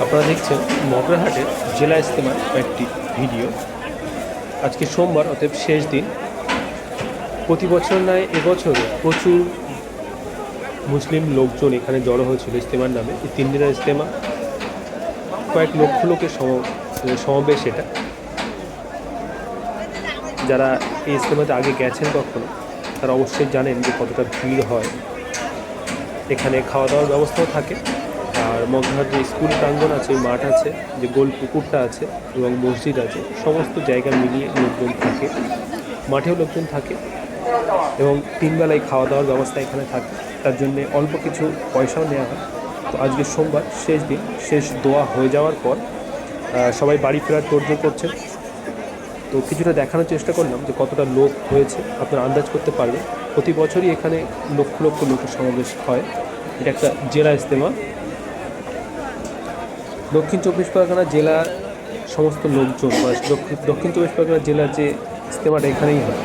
আপনারা দেখছেন মগরাহাটের জেলা ইস্তেমার একটি ভিডিও। আজকে সোমবার, অতএব শেষ দিন। প্রতি বছর নয়, এবছরও প্রচুর মুসলিম লোকজন এখানে জড়ো হয়েছিল ইস্তেমার নামে। এই তিন দিনের ইস্তেমা কয়েক লক্ষ লোকের সম- সমাবেশ এটা। যারা এই ইস্তেমাতে আগে গেছেন কখনো, তারা অবশ্যই জানেন যে কতটা ভিড় হয়। এখানে খাওয়া দাওয়ার ব্যবস্থাও থাকে। মগহার যে স্কুল প্রাঙ্গণ আছে মাঠ আছে, যে গোল পুকুরটা আছে এবং মসজিদ আছে, সমস্ত জায়গা মিলিয়ে লোকজন থাকে, মাঠেও লোকজন থাকে এবং তিনবেলায় খাওয়া দাওয়ার ব্যবস্থা এখানে থাকে। তার জন্যে অল্প কিছু পয়সাও নেওয়া হয়। তো আজকে সোমবার, শেষ দিন, শেষ দোয়া হয়ে যাওয়ার পর সবাই বাড়ি ফেরার তোড়জোড় করছেন। তো কিছুটা দেখানোর চেষ্টা করলাম যে কতটা লোক হয়েছে, আপনারা আন্দাজ করতে পারবেন। প্রতি বছরই এখানে লক্ষ লক্ষ লোকের সমাবেশ হয়। এটা একটা জেলা ইস্তেমা দক্ষিণ চব্বিশ পরগনা জেলার সমস্ত লোকজন বা দক্ষিণ চব্বিশ পরগনা জেলার যে ইস্তেমাটা এখানেই হয়।